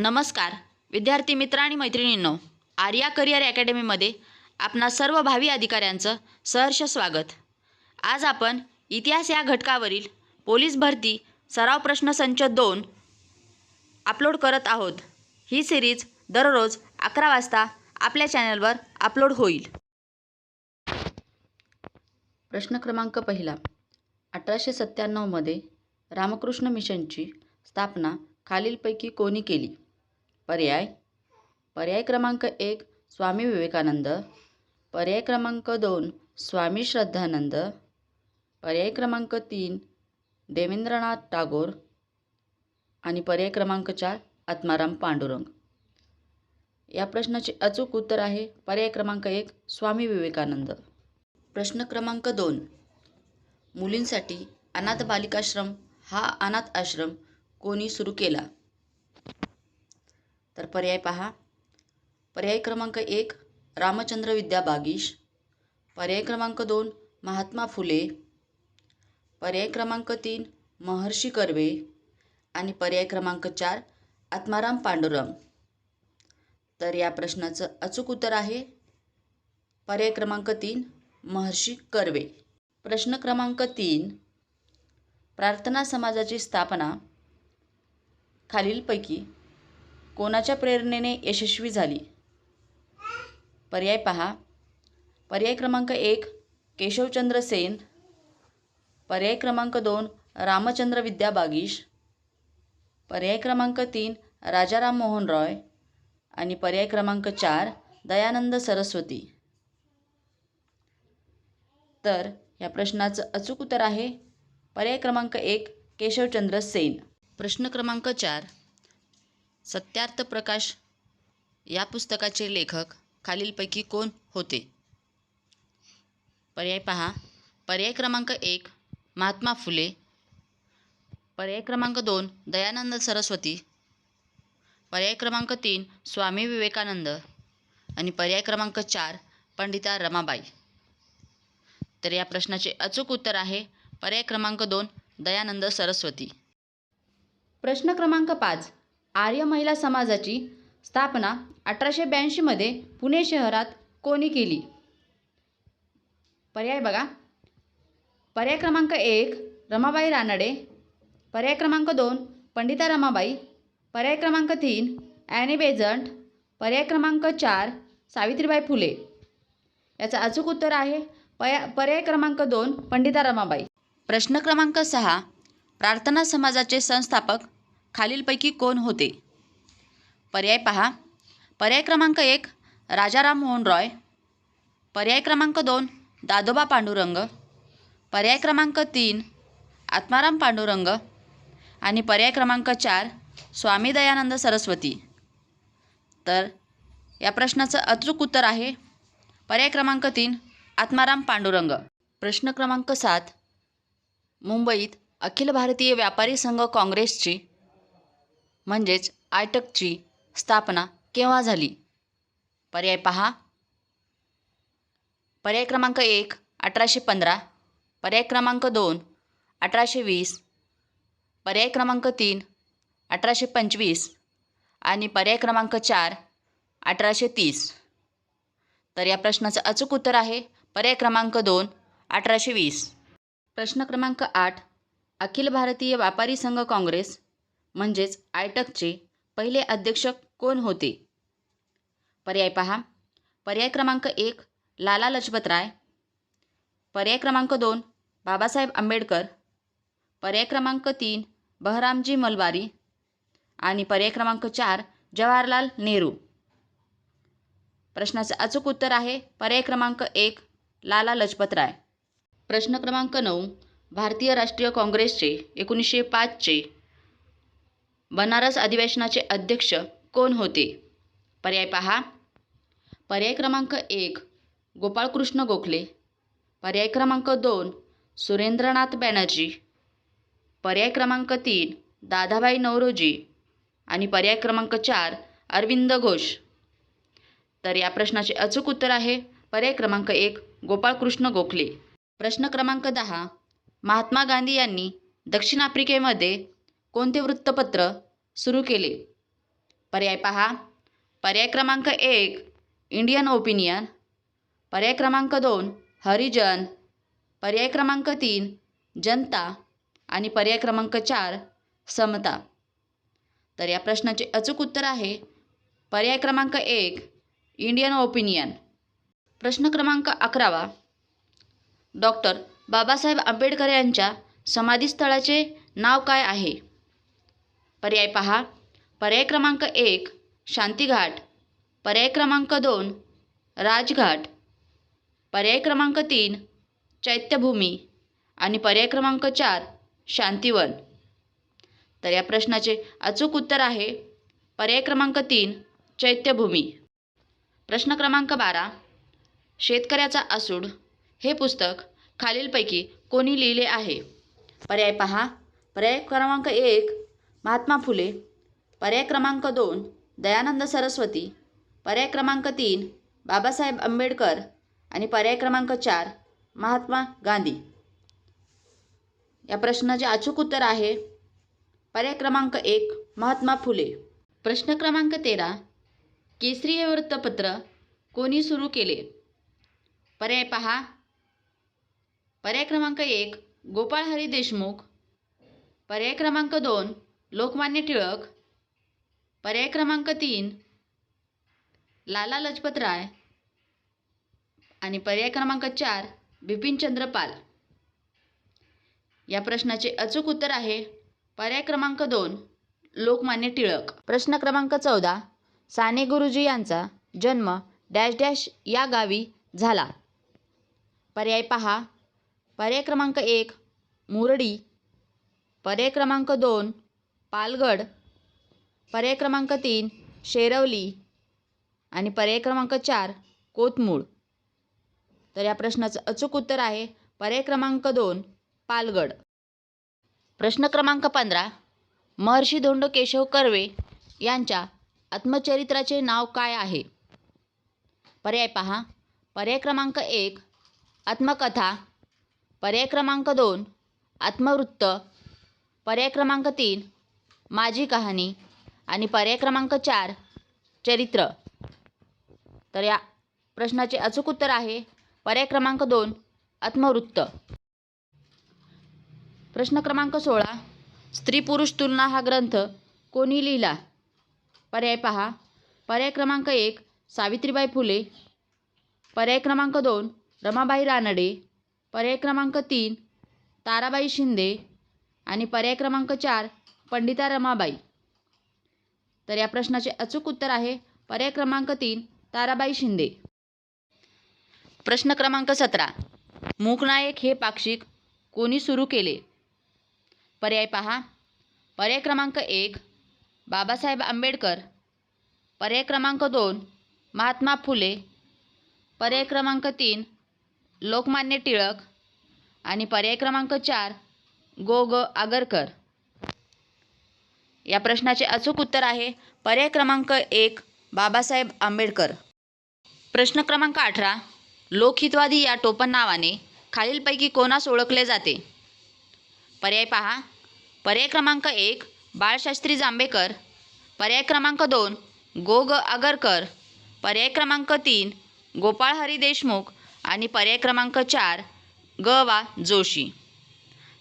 नमस्कार. विद्यार्थी मित्र आणि मैत्रिणींनो आर्या करिअर अकॅडमीमध्ये आपणा सर्व भावी अधिकाऱ्यांचं सहर्ष स्वागत. आज आपण इतिहास या घटकावरील पोलीस भरती सराव प्रश्नसंच दोन अपलोड करत आहोत. ही सिरीज दररोज अकरा वाजता आपल्या चॅनलवर अपलोड होईल. प्रश्न क्रमांक पहिला. अठराशे सत्त्याण्णवमध्ये रामकृष्ण मिशनची स्थापना खालीलपैकी कोणी केली? पर्याय. पर्याय क्रमांक एक स्वामी विवेकानंद. पर्याय क्रमांक दोन स्वामी श्रद्धानंद. पर्याय क्रमांक तीन देवेंद्रनाथ टागोर. आणि पर्याय क्रमांक चार आत्माराम पांडुरंग. या प्रश्नाचे अचूक उत्तर आहे. पर्याय क्रमांक एक स्वामी विवेकानंद. प्रश्न क्रमांक दोन. मुलींसाठी अनाथ बालिकाश्रम हा अनाथ आश्रम कोणी सुरू केला? तर पर्याय पहा. पर्याय क्रमांक एक रामचंद्र विद्या बागीश. पर्याय क्रमांक दोन महात्मा फुले. पर्याय क्रमांक तीन महर्षी कर्वे. आणि पर्याय क्रमांक चार आत्माराम पांडुरंग. तर या प्रश्नाचं अचूक उत्तर आहे. पर्याय क्रमांक तीन महर्षी कर्वे. प्रश्न क्रमांक तीन प्रार्थना समाजाची स्थापना खालीलपैकी कोणाच्या प्रेरणेने यशस्वी झाली? पर्याय पहा. पर्याय क्रमांक एक केशवचंद्र सेन. पर्याय क्रमांक दोन रामचंद्र विद्या बागीश पर्याय क्रमांक तीन राजाराम मोहन रॉय. आणि पर्याय क्रमांक चार दयानंद सरस्वती. तर या प्रश्नाचं अचूक उत्तर आहे. पर्याय क्रमांक एक केशवचंद्र सेन. प्रश्न क्रमांक चार सत्यार्थ प्रकाश या पुस्तकाचे लेखक खालीलपैकी कोण होते? पर्याय पहा. पर्याय क्रमांक एक महात्मा फुले. पर्याय क्रमांक दोन दयानंद सरस्वती. पर्याय क्रमांक तीन स्वामी विवेकानंद. आणि पर्याय क्रमांक चार पंडिता रमाबाई. तर या प्रश्नाचे अचूक उत्तर आहे. पर्याय क्रमांक दोन दयानंद सरस्वती. प्रश्न क्रमांक पाच आर्य महिला समाजाची स्थापना अठराशे ब्याऐंशीमध्ये पुणे शहरात कोणी केली? पर्याय बघा. पर्याय क्रमांक एक रमाबाई रानडे. पर्याय क्रमांक दोन पंडिता रमाबाई. पर्याय क्रमांक तीन ॲनी बेझंट पर्याय क्रमांक चार सावित्रीबाई फुले. याचं अचूक उत्तर आहे. पया पर्याय क्रमांक दोन पंडिता रमाबाई. प्रश्न क्रमांक सहा प्रार्थना समाजाचे संस्थापक खालीलपैकी कोण होते? पर्याय पहा. पर्याय क्रमांक एक राजाराम मोहन रॉय. पर्याय क्रमांक दोन दादोबा पांडुरंग. पर्याय क्रमांक तीन आत्माराम पांडुरंग. आणि पर्याय क्रमांक चार स्वामी दयानंद सरस्वती. तर या प्रश्नाचं अचूक उत्तर आहे. पर्याय क्रमांक तीन आत्माराम पांडुरंग. प्रश्न क्रमांक सात मुंबईत अखिल भारतीय व्यापारी संघ काँग्रेसची म्हणजेच आयटकची स्थापना केव्हा झाली? पर्याय पहा. पर्याय क्रमांक एक अठराशे पंधरा. पर्याय क्रमांक दोन अठराशे वीस. पर्याय क्रमांक तीन अठराशे पंचवीस. आणि पर्याय क्रमांक चार अठराशे तीस. तर या प्रश्नाचं अचूक उत्तर आहे. पर्याय क्रमांक दोन अठराशे वीस. प्रश्न क्रमांक आठ अखिल भारतीय व्यापारी संघ काँग्रेस म्हणजेच आयटकचे पहिले अध्यक्ष कोण होते? पर्याय पहा. पर्याय क्रमांक एक लाला लजपतराय पर्याय क्रमांक दोन बाबासाहेब आंबेडकर. पर्याय क्रमांक तीन बहरामजी मलबारी. आणि पर्याय क्रमांक चार जवाहरलाल नेहरू. प्रश्नाचं अचूक उत्तर आहे पर्याय क्रमांक एक लाला लजपतराय प्रश्न क्रमांक नऊ भारतीय राष्ट्रीय काँग्रेसचे एकोणीसशे पाचचे. बनारस अधिवेशनाचे अध्यक्ष कोण होते? पर्याय पहा. पर्याय क्रमांक एक गोपाळकृष्ण गोखले. पर्याय क्रमांक दोन सुरेंद्रनाथ बॅनर्जी. पर्याय क्रमांक तीन दादाभाई नवरोजी आणि पर्याय क्रमांक चार अरविंद घोष. तर या प्रश्नाचे अचूक उत्तर आहे. पर्याय क्रमांक एक गोपाळकृष्ण गोखले. प्रश्न क्रमांक दहा महात्मा गांधी यांनी दक्षिण आफ्रिकेमध्ये कोणते वृत्तपत्र सुरू केले? पर्याय पहा. पर्याय क्रमांक एक इंडियन ओपिनियन. पर्याय क्रमांक दोन हरिजन. पर्याय क्रमांक तीन जनता. आणि पर्याय क्रमांक चार समता. तर या प्रश्नाचे अचूक उत्तर आहे. पर्याय क्रमांक एक इंडियन ओपिनियन. प्रश्न क्रमांक अकरावा. डॉक्टर बाबासाहेब आंबेडकर यांच्या समाधीस्थळाचे नाव काय आहे? पर्याय पहा. पर्याय क्रमांक एक शांतीघाट. पर्याय क्रमांक दोन राजघाट. पर्याय क्रमांक तीन चैत्यभूमी. आणि पर्याय क्रमांक चार शांतीवन. तर या प्रश्नाचे अचूक उत्तर आहे. पर्याय क्रमांक तीन चैत्यभूमी. प्रश्न क्रमांक बारा शेतकऱ्याचा आसूड. हे पुस्तक खालीलपैकी कोणी लिहिले आहे? पर्याय पहा. पर्याय क्रमांक एक महात्मा फुले पर्याय क्रमांक दोन दयानंद सरस्वती पर्याय क्रमांक तीन बाबासाहेब आंबेडकर आणि पर्याय क्रमांक चार महात्मा गांधी. या प्रश्नाचे अचूक उत्तर आहे. पर्याय क्रमांक एक महात्मा फुले. प्रश्न क्रमांक तेरा केसरी हे वृत्तपत्र कोणी सुरू केले? पर्याय पहा. पर्याय क्रमांक एक गोपाळ हरी देशमुख. पर्याय क्रमांक दोन लोकमान्य टिळक पर्याय क्रमांक तीन लाला लजपत राय आणि पर्याय क्रमांक चार बिपिनचंद्र पाल. या प्रश्नाचे अचूक उत्तर आहे पर्याय क्रमांक दोन लोकमान्य टिळक. प्रश्न क्रमांक चौदा साने गुरुजी यांचा जन्म डॅश डॅश या गावी झाला. पर्याय पहा पर्याय क्रमांक एक मुरडी. पर्याय क्रमांक दोन पालगड पर्याय क्रमांक तीन शेरवली आणि पर्याय क्रमांक चार कोथमूळ तर या प्रश्नाचं अचूक उत्तर आहे पर्याय क्रमांक दोन पालगड प्रश्न क्रमांक पंधरा महर्षी धोंड केशव कर्वे यांच्या आत्मचरित्राचे नाव काय आहे? पर्याय पहा पर्याय क्रमांक एक आत्मकथा. पर्याय क्रमांक दोन आत्मवृत्त. पर्याय क्रमांक तीन माझी कहाणी आणि पर्याय क्रमांक चार चरित्र. तर या प्रश्नाचे अचूक उत्तर आहे. पर्याय क्रमांक दोन आत्मवृत्त. प्रश्न क्रमांक सोळा स्त्री पुरुष तुलना हा ग्रंथ कोणी लिहिला? पर्याय पहा. पर्याय क्रमांक एक सावित्रीबाई फुले. पर्याय क्रमांक दोन रमाबाई रानडे. पर्याय क्रमांक तीन ताराबाई शिंदे. आणि पर्याय क्रमांक चार पंडिता रमाबाई. तर या प्रश्नाचे अचूक उत्तर आहे पर्याय क्रमांक तीन ताराबाई शिंदे. प्रश्न क्रमांक सतरा मूकनायक हे पाक्षिक कोणी सुरू केले? पर्याय पहा. पर्याय क्रमांक एक बाबासाहेब आंबेडकर. पर्याय क्रमांक दोन महात्मा फुले. पर्याय क्रमांक तीन लोकमान्य टिळक. आणि पर्याय क्रमांक चार गो ग आगरकर. या प्रश्नाचे अचूक उत्तर आहे. पर्याय क्रमांक एक बाबासाहेब आंबेडकर. प्रश्न क्रमांक अठरा लोकहितवादी या टोपण नावाने खालीलपैकी कोणास ओळखले जाते? पर्याय पहा. पर्याय क्रमांक एक बाळशास्त्री जांभेकर. पर्याय क्रमांक दोन गो ग आगरकर. पर्याय क्रमांक तीन गोपाळ हरी देशमुख. आणि पर्याय क्रमांक चार ग वा जोशी.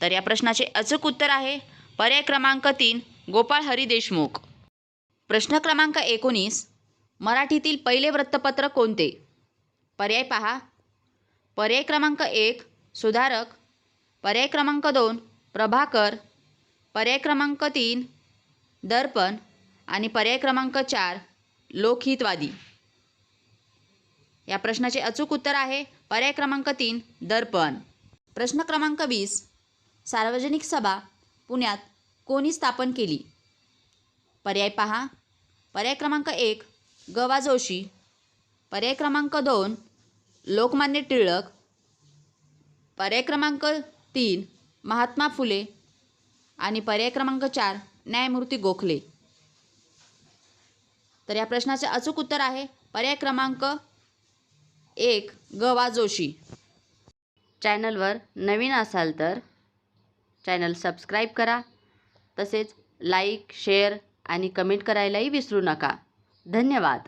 तर या प्रश्नाचे अचूक उत्तर आहे. पर्याय क्रमांक तीन गोपाळ हरी देशमुख. प्रश्न क्रमांक एकोणीस मराठीतील पहिले वृत्तपत्र कोणते? पर्याय पहा. पर्याय क्रमांक एक सुधारक. पर्याय क्रमांक दोन प्रभाकर. पर्याय क्रमांक तीन दर्पण. आणि पर्याय क्रमांक चार लोकहितवादी. या प्रश्नाचे अचूक उत्तर आहे. पर्याय क्रमांक तीन दर्पण. प्रश्न क्रमांक वीस सार्वजनिक सभा पुण्यात कोणी स्थापन केली? पर्याय पहा. पर्याय क्रमांक एक गवा जोशी. पर्याय क्रमांक दोन लोकमान्य टिळक. पर्याय क्रमांक तीन महात्मा फुले. आणि पर्याय क्रमांक चार न्यायमूर्ती गोखले. तर या प्रश्नाचे अचूक उत्तर आहे. पर्याय क्रमांक एक गवा जोशी. चॅनलवर नवीन असाल तर चॅनल सबस्क्राईब करा. तसेच लाईक शेअर आणि कमेंट करायलाही विसरू नका. धन्यवाद.